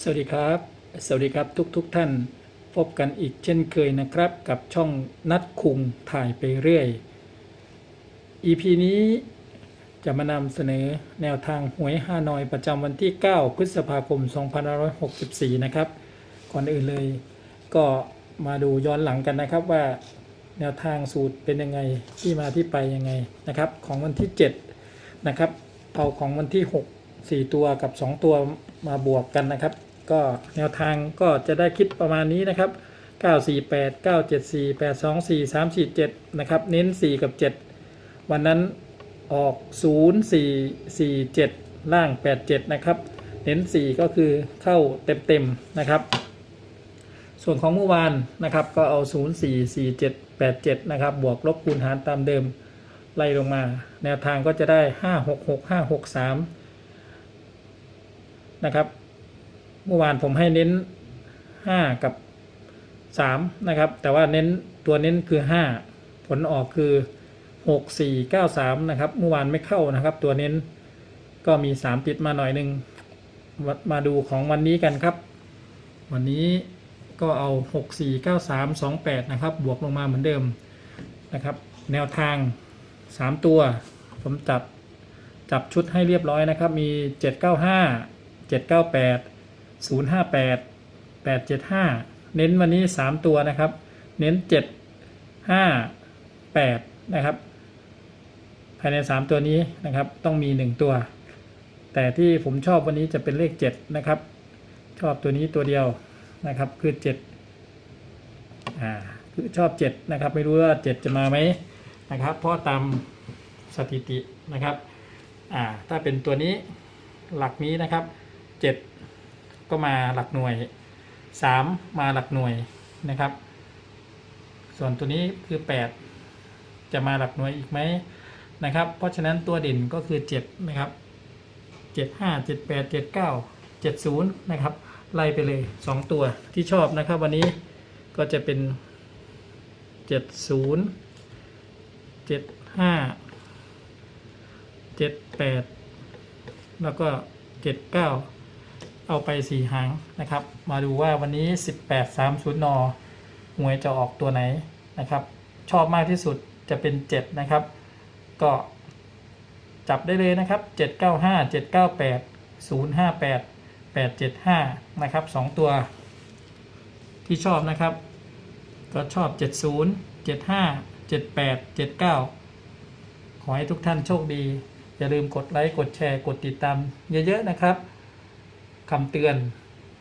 สวัสดีครับ สวัสดีครับทุกทุกท่าน พบกันอีกเช่นเคยนะครับ กับช่องนัดคุงถ่ายไปเรื่อย EP นี้จะมานำเสนอแนวทางหวยฮานอยประจำวันที่ 9 พฤษภาคม 2564 นะครับ ก่อนอื่นเลยก็มาดูย้อนหลังกันนะครับว่าแนวทางสูตรเป็นยังไงที่มาที่ไปยังไงนะครับ ของวันที่ 7 นะครับเอาของวันที่ 6 4 ตัวกับ 2 ตัวมาบวกกันนะครับ ก็แนวทางก็จะได้คิดประมาณนี้นะครับ 948 974 824 347 นะครับ เน้น 4 กับ 7 วันนั้นออก 0447 ล่าง 87 นะครับ เน้น 4 ก็คือเข้าเต็มๆนะครับ ส่วนของเมื่อวานนะครับก็เอา 044787 นะครับ บวกลบคูณหารตามเดิมไล่ลงมา แนวทางก็จะได้ 566 563 นะครับ เมื่อวานผมให้เน้น 5 กับ 3 นะครับ แต่ว่าเน้นตัวเน้นคือ 5 ผลออกคือ 6 4 9 3 นะครับ เมื่อวานไม่เข้านะครับ ตัวเน้นก็มี 3 ติดมาหน่อยหนึ่งมามาดูของวันนี้กันครับ วันนี้ก็เอา 6 4 9 3 2 8 นะครับ บวกลงมาเหมือนเดิมนะครับ แนวทาง 3 ตัว ผมจับจับชุดให้เรียบร้อยนะครับ มี 795 798 058 875 เน้นวันนี้ 3 ตัวนะครับ เน้น 7 5 8 นะครับ ภายใน 3 ตัวนี้นะครับ ต้องมี 1 ตัว แต่ที่ผมชอบวันนี้จะเป็นเลข 7 นะครับ ชอบตัวนี้ตัวเดียวนะครับ คือ 7 อ่า คือชอบ 7 นะครับ ไม่รู้ว่า 7 จะมาไหมนะครับ เพราะตามสถิตินะครับ อ่า ถ้าเป็นตัวนี้หลักนี้นะครับ 7ก็มาหลักหน่วย3มาหลักหน่วยนะครับ ส่วนตัวนี้คือ8จะมาหลักหน่วยอีกไหมนะครับ เพราะฉะนั้นตัวเด่นก็คือ7นะครับ7 5 7 8 7 9 7 0นะครับไล่ไปเลย2ตัวที่ชอบนะครับ วันนี้ก็จะเป็น70 75 78แล้วก็79เเอาไป4หางนะครับ มาดูว่าวันนี้ 18 30นหวยจะออกตัวไหนนะครับ ชอบมากที่สุดจะเป็น 7 นะครับ ก็จับได้เลยนะครับ 795 798 058 875 นะครับ 2 ตัวที่ชอบนะครับ ก็ชอบ 70 75 78 79 ขอให้ทุกท่านโชคดี อย่าลืมกดไลค์ กดแชร์ กดติดตามเยอะ ๆ นะครับ คำเตือน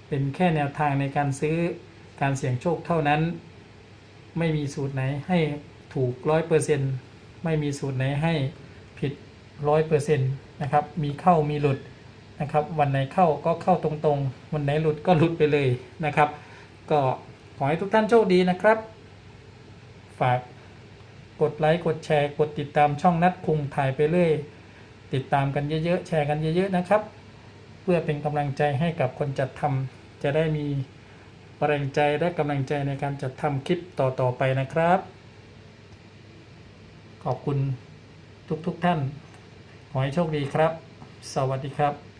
เป็นแค่แนวทางในการซื้อการเสี่ยงโชคเท่านั้น ไม่มีสูตรไหนให้ถูกร้อยเปอร์เซ็นต์ไม่มีสูตรไหนให้ผิดร้อยเปอร์เซ็นต์นะครับ มีเข้ามีหลุดนะครับ วันไหนเข้าก็เข้าตรงๆ วันไหนหลุดก็หลุดไปเลยนะครับ ก็ขอให้ทุกท่านโชคดีนะครับ ฝากกดไลค์กดแชร์กดติดตามช่องนัดคุงถ่ายไปเรื่อยติดตามกันเยอะๆ แชร์กันเยอะ ๆ นะครับ เพื่อเป็นกำลังใจให้กับคนจัดทำจะได้มีแรงใจและกำลังใจในการจัดทำคลิปต่อๆไปนะครับ ขอบคุณทุกๆทท่าน ขอให้โชคดีครับ สวัสดีครับ